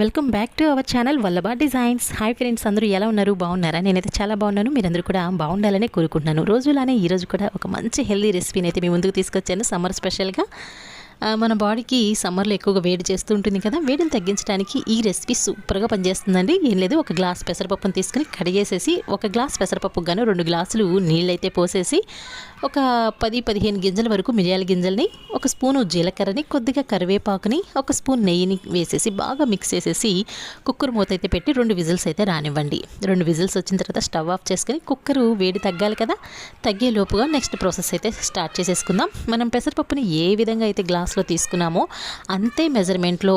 Welcome back to our channel Vallabha designs. Hi friends అందరూ ఎలా ఉన్నారు? బాగున్నారా? నేనైతే చాలా బాగున్నాను. మీరందరూ కూడా బాగుండాలని కోరుకుంటున్నాను. రోజులానే ఈరోజు కూడా ఒక మంచి హెల్దీ రెసిపీని అయితే మీ ముందుకు తీసుకొచ్చాను. సమ్మర్ స్పెషల్గా మన బాడీకి సమ్మర్లో ఎక్కువగా వేడి చేస్తూ ఉంటుంది కదా వేడిని తగ్గించడానికి ఈ రెసిపీ సూపర్గా పనిచేస్తుందండి. ఏం లేదు ఒక గ్లాస్ పెసరపప్పును తీసుకుని కడిగేసేసి ఒక గ్లాస్ పెసరపప్పు గాను రెండు గ్లాసులు నీళ్ళైతే పోసేసి ఒక పది పదిహేను గింజల వరకు మిరియాల గింజల్ని ఒక స్పూను జీలకర్రని కొద్దిగా కరివేపాకుని ఒక స్పూన్ నెయ్యిని వేసేసి బాగా మిక్స్ చేసేసి కుక్కర్ మూత అయితే పెట్టి రెండు విజిల్స్ అయితే రానివ్వండి. రెండు విజిల్స్ వచ్చిన తర్వాత స్టవ్ ఆఫ్ చేసుకొని కుక్కరు వేడి తగ్గాలి కదా తగ్గే లోపుగా నెక్స్ట్ ప్రాసెస్ అయితే స్టార్ట్ చేసేసుకుందాం. మనం పెసరపప్పుని ఏ విధంగా అయితే గ్లాస్ గ్లాస్లో తీసుకున్నామో. అంతే మెజర్మెంట్లో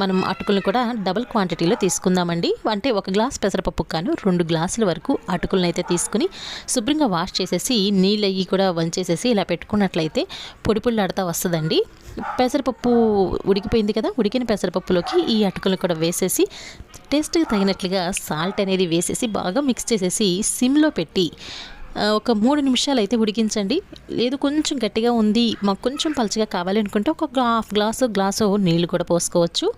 మనం అటుకులను కూడా డబుల్ క్వాంటిటీలో తీసుకుందామండి. అంటే ఒక గ్లాస్ పెసరపప్పు కాను రెండు గ్లాసుల వరకు అటుకులను అయితే తీసుకుని శుభ్రంగా వాష్ చేసేసి నీళ్ళు అయ్యి కూడా వంచేసేసి ఇలా పెట్టుకున్నట్లయితే పొడి పొడిలాడుతూ వస్తుందండి. పెసరపప్పు ఉడికిపోయింది కదా ఉడికిన పెసరపప్పులోకి ఈ అటుకులను కూడా వేసేసి టేస్ట్కి తగినట్లుగా సాల్ట్ అనేది వేసేసి బాగా మిక్స్ చేసేసి సిమ్లో పెట్టి ఒక మూడు నిమిషాలు అయితే ఉడికించండి. లేదు కొంచెం గట్టిగా ఉంది మాకు కొంచెం పలుచగా కావాలి అనుకుంటే ఒక హాఫ్ గ్లాసు గ్లాసు నీళ్ళు కూడా పోసుకోవచ్చు.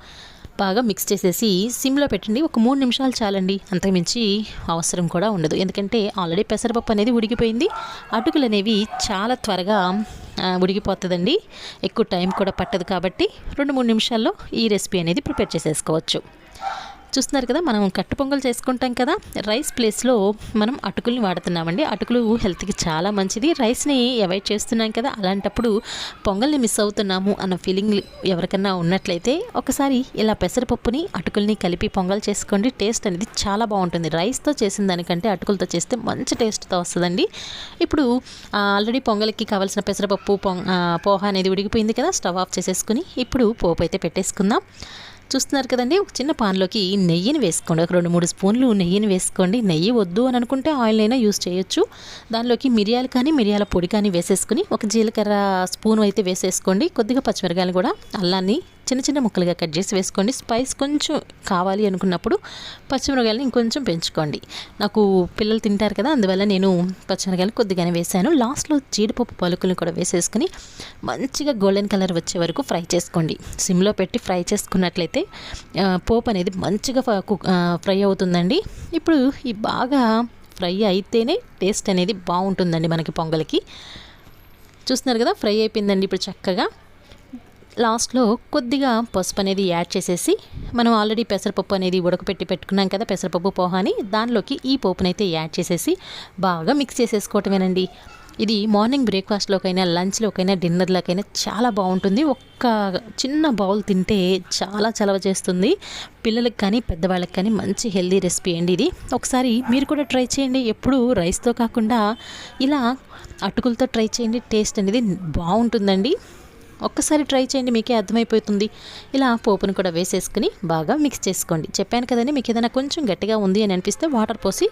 బాగా మిక్స్ చేసేసి సిమ్లో పెట్టండి. ఒక మూడు నిమిషాలు చాలండి. అంతకుమించి అవసరం కూడా ఉండదు. ఎందుకంటే ఆల్రెడీ పెసరపప్పు అనేది ఉడికిపోయింది. అటుకులు అనేవి చాలా త్వరగా ఉడిగిపోతుందండి ఉడికిపోతుందండి. ఎక్కువ టైం కూడా పట్టదు కాబట్టి రెండు మూడు నిమిషాల్లో ఈ రెసిపీ అనేది ప్రిపేర్ చేసేసుకోవచ్చు. చూస్తున్నారు కదా మనం కట్టు పొంగల్ చేసుకుంటాం కదా రైస్ ప్లేస్లో మనం అటుకుల్ని వాడుతున్నామండి. అటుకులు హెల్త్కి చాలా మంచిది. రైస్ని అవాయిడ్ చేస్తున్నాం కదా అలాంటప్పుడు పొంగల్ని మిస్ అవుతున్నాము అన్న ఫీలింగ్ ఎవరికన్నా ఉన్నట్లయితే ఒకసారి ఇలా పెసరపప్పుని అటుకుల్ని కలిపి పొంగల్ చేసుకోండి. టేస్ట్ అనేది చాలా బాగుంటుంది. రైస్తో చేసిన దానికంటే అటుకులతో చేస్తే మంచి టేస్ట్తో వస్తుందండి. ఇప్పుడు ఆల్రెడీ పొంగల్కి కావాల్సిన పెసరపప్పు పొంగ పోహ అనేది ఉడికిపోయింది కదా స్టవ్ ఆఫ్ చేసేసుకుని ఇప్పుడు పోపు అయితే పెట్టేసుకుందాం. చూస్తున్నారు కదండి ఒక చిన్న పాన్లోకి నెయ్యిని వేసుకోండి. ఒక రెండు మూడు స్పూన్లు నెయ్యిని వేసుకోండి. నెయ్యి వద్దు అని అనుకుంటే ఆయిల్ అయినా యూస్ చేయొచ్చు. దానిలోకి మిరియాలు కానీ మిరియాల పొడి కానీ వేసేసుకుని ఒక జీలకర్ర స్పూన్ అయితే వేసేసుకోండి. కొద్దిగా పచ్చిమిరకాయలు కూడా అల్లాన్ని చిన్న చిన్న ముక్కలుగా కట్ చేసి వేసుకోండి. స్పైస్ కొంచెం కావాలి అనుకున్నప్పుడు పచ్చిమిరకాయలని ఇంకొంచెం పెంచుకోండి. నాకు పిల్లలు తింటారు కదా అందువల్ల నేను పచ్చిమిరకాయలు కొద్దిగానే వేశాను. లాస్ట్లో జీడిపప్పు పలుకులను కూడా వేసేసుకుని మంచిగా గోల్డెన్ కలర్ వచ్చే వరకు ఫ్రై చేసుకోండి. సిమ్లో పెట్టి ఫ్రై చేసుకున్నట్లయితే పోపు అనేది మంచిగా ఫ- ఫ్రై అవుతుందండి. ఇప్పుడు ఈ బాగా ఫ్రై అయితేనే టేస్ట్ అనేది బాగుంటుందండి మనకి పొంగల్కి. చూస్తున్నారు కదా ఫ్రై అయిపోయిందండి ఇప్పుడు చక్కగా. లాస్ట్లో కొద్దిగా పసుపు అనేది యాడ్ చేసేసి మనం ఆల్రెడీ పెసరపప్పు అనేది ఉడకపెట్టి పెట్టుకున్నాం కదా పెసరపప్పు పోహాని దానిలోకి ఈ పోపునైతే యాడ్ చేసేసి బాగా మిక్స్ చేసేసుకోవటమేనండి. ఇది మార్నింగ్ బ్రేక్ఫాస్ట్లోకైనా లంచ్లోకైనా డిన్నర్లోకైనా చాలా బాగుంటుంది. ఒక్క చిన్న బౌల్ తింటే చాలా చలవ చేస్తుంది. పిల్లలకి కానీ పెద్దవాళ్ళకి కానీ మంచి హెల్దీ రెసిపీ అండి ఇది. ఒకసారి మీరు కూడా ట్రై చేయండి. ఎప్పుడు రైస్తో కాకుండా ఇలా అటుకులతో ట్రై చేయండి. టేస్ట్ అనేది బాగుంటుందండి. ఒక్కసారి ట్రై చేయండి మీకే అర్థమైపోతుంది. ఇలా పోపును కూడా వేసేసుకుని బాగా మిక్స్ చేసుకోండి. చెప్పాను కదండి మీకు ఏదైనా కొంచెం గట్టిగా ఉంది అని అనిపిస్తే వాటర్ పోసి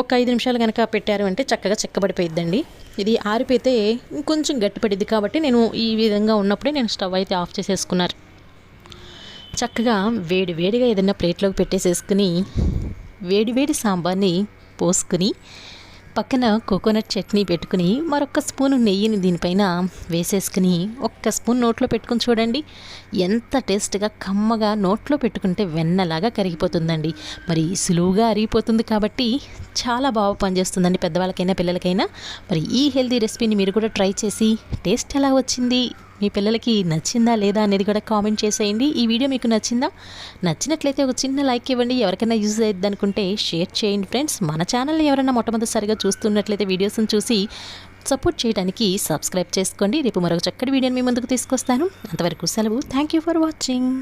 ఒక ఐదు నిమిషాలు కనుక పెట్టారు అంటే చక్కగా చెక్కబడిపోయిద్దండి. ఇది ఆరిపోతే ఇంకొంచెం గట్టిపడిద్ది కాబట్టి నేను ఈ విధంగా ఉన్నప్పుడే నేను స్టవ్ అయితే ఆఫ్ చేసేసుకున్నారు చక్కగా వేడి వేడిగా ఏదైనా ప్లేట్లోకి పెట్టేసేసుకుని వేడి వేడి సాంబార్ని పోసుకుని పక్కన కోకోనట్ చట్నీ పెట్టుకుని మరొక స్పూను నెయ్యిని దీనిపైన వేసేసుకుని ఒక్క స్పూన్ నోట్లో పెట్టుకుని చూడండి. ఎంత టేస్ట్గా కమ్మగా నోట్లో పెట్టుకుంటే వెన్నలాగా కరిగిపోతుందండి. మరి సులువుగా అరిగిపోతుంది కాబట్టి చాలా బాగా పనిచేస్తుందండి పెద్దవాళ్ళకైనా పిల్లలకైనా. మరి ఈ హెల్తీ రెసిపీని మీరు కూడా ట్రై చేసి టేస్ట్ ఎలా వచ్చింది? మీ పిల్లలకి నచ్చిందా లేదా అనేది కూడా కామెంట్ చేసేయండి. ఈ వీడియో మీకు నచ్చిందా? నచ్చినట్లయితే ఒక చిన్న లైక్ ఇవ్వండి. ఎవరికైనా యూజ్ అయ్యిద్ది అనుకుంటే షేర్ చేయండి ఫ్రెండ్స్. మన ఛానల్ని ఎవరైనా మొట్టమొదటిసారిగా చూస్తున్నట్లయితే వీడియోస్ని చూసి సపోర్ట్ చేయడానికి సబ్స్క్రైబ్ చేసుకోండి. రేపు మరొక చక్కటి వీడియోని మీ ముందుకు తీసుకొస్తాను. అంతవరకు సెలవు. Thank you for watching